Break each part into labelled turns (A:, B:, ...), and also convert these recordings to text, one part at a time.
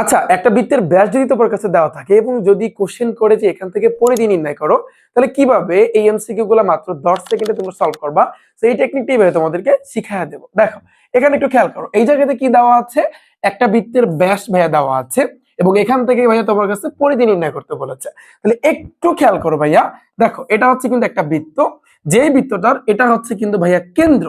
A: আচ্ছা একটা বৃত্তের ব্যাস যদি তোমার কাছে দেওয়া থাকে এবং যদি কোশ্চেন করে যে এখান থেকে পরিধি নির্ণয় করো, তাহলে কীভাবে এই এমসিকিউ গুলো মাত্র দশ সেকেন্ডে তোমরা সলভ করবা? সেই টেকনিকটি এবারে তোমাদেরকে শিখাইয়া দেবো। দেখো, এখানে একটু খেয়াল করো, এই জায়গাতে কি দেওয়া আছে? একটা বৃত্তের ব্যাস ভাইয়া দেওয়া আছে এবং এখান থেকে ভাইয়া তোমার কাছে পরিধি নির্ণয় করতে বলেছে। তাহলে একটু খেয়াল করো ভাইয়া। দেখো, এটা হচ্ছে কিন্তু একটা বৃত্ত। যেই বৃত্তটার, এটা হচ্ছে কিন্তু ভাইয়া কেন্দ্র।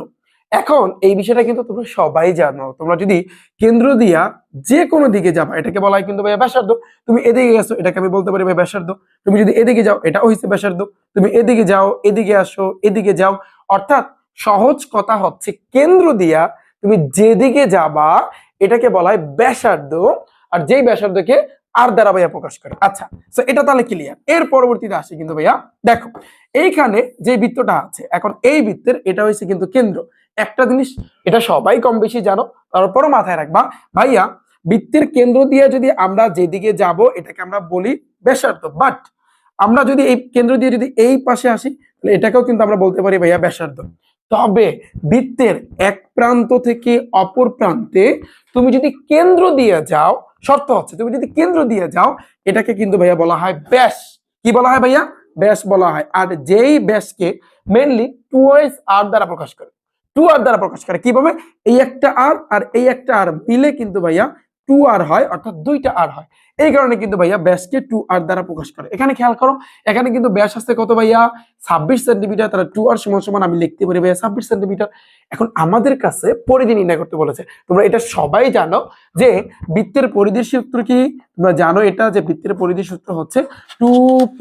A: এখন এই বিষয়টা কিন্তু তোমরা সবাই জানো। তোমরা যদি কেন্দ্র দিয়া যে কোনো দিকে যাবা, এটাকে বলা হয় কিন্তু ভাইয়া ব্যাসার্ধ। তুমি এদিকে গেছো, এটাকে আমি বলতে পারি ভাই ব্যাসার্ধ। তুমি যদি এদিকে যাও এটা হয়েছে ব্যাসার্ধ। তুমি এদিকে যাও, এদিকে আসো, এদিকে যাও। অর্থাৎ সহজ কথা হচ্ছে, কেন্দ্র দিয়া তুমি যেদিকে যাবা, এটাকে বলা হয় ব্যাসার্ধ। আর যেই ব্যাসার্ধকে আর দ্বারা ভাইয়া প্রকাশ করে। আচ্ছা তো এটা তাহলে ক্লিয়ার এর পরবর্তীতে আসি কিন্তু ভাইয়া, দেখো, এইখানে যে বৃত্তটা আছে, এখন এই বৃত্তের এটা হয়েছে কিন্তু কেন্দ্র। একটা জিনিস, এটা সবাই কম বেশি জানো, তারপরও মাথায় রাখবা, ভাইয়া, বৃত্তের কেন্দ্র দিয়ে যদি আমরা যেদিকে যাব, এটাকে আমরা বলি ব্যাসার্ধ। বাট আমরা যদি এই কেন্দ্র দিয়ে যদি এই পাশে আসি, তাহলে এটাকেও কিন্তু আমরা বলতে পারি ভাইয়া ব্যাসার্ধ। তবে বৃত্তের এক প্রান্ত থেকে অপর প্রান্তে তুমি যদি কেন্দ্র দিয়ে যাও শর্ত হচ্ছে, তুমি যদি কেন্দ্র দিয়ে যাও, এটাকে কিন্তু ভাইয়া বলা হয় ব্যাস কি বলা হয় ভাইয়া? ব্যাস বলা হয়। আর যেই ব্যাসকে মেনলি টু ওয়েস আর দ্বারা প্রকাশ করে। টু আর দ্বারা প্রকাশ করে। কীভাবে এই একটা আর আর এই একটা আর মিলে কিন্তু ভাইয়া টু আর হয়, অর্থাৎ দুইটা আর হয়। এই কারণে কিন্তু ভাইয়া ব্যাসকে টু আর দ্বারা প্রকাশ করে। এখানে খেয়াল করো, এখানে কিন্তু ব্যাস আসছে কত ভাইয়া? ছাব্বিশ সেন্টিমিটার, তাহলে টু আর সমান সমান আমি লিখতে পারি ভাইয়া ছাব্বিশ সেন্টিমিটার। এখন আমাদের কাছে পরিধি নির্ণয় করতে বলেছে। তোমরা এটা সবাই জানো যে বৃত্তের পরিধির সূত্র কি? তোমরা জানো এটা যে বৃত্তের পরিধির সূত্র হচ্ছে টু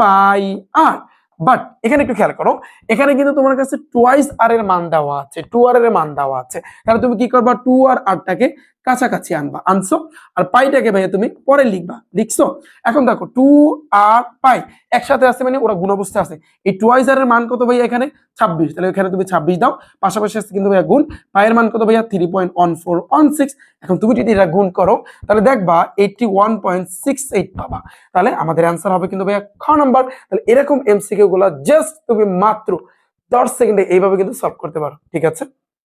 A: পাই আর বাট এখানে একটু খেয়াল করো, এখানে কিন্তু তোমার কাছে টুয়াইস আর এর মান দেওয়া আছে টু আর এর মান দেওয়া আছে। তাহলে তুমি কি করবা? টু আর আরটাকে কাছাকাছি আনবা, আনছো। আর পাইটাকে ভাইয়া তুমি পরে লিখবা, লিখছো? এখন দেখো, টু আর পাই একসাথে আছে মানে ওরা গুণ অবস্থা আছে। এই টুয়াইজারের মান কত ভাইয়া এখানে? ছাব্বিশ। তাহলে এখানে তুমি ছাব্বিশ দাও, পাশাপাশি আছে কিন্তু ভাইয়া গুণ। পায়ের মান কত ভাইয়া? Three point one four one six এখন তুমি যদি এটা গুণ করো, তাহলে দেখবা eighty one point six eight পাবা। তাহলে আমাদের অ্যান্সার হবে কিন্তু ভাইয়া খ নাম্বার। তাহলে এরকম এমসিকিউ গুলা জাস্ট তুমি মাত্র দশ সেকেন্ডে এইভাবে কিন্তু সলভ করতে পারো, ঠিক আছে?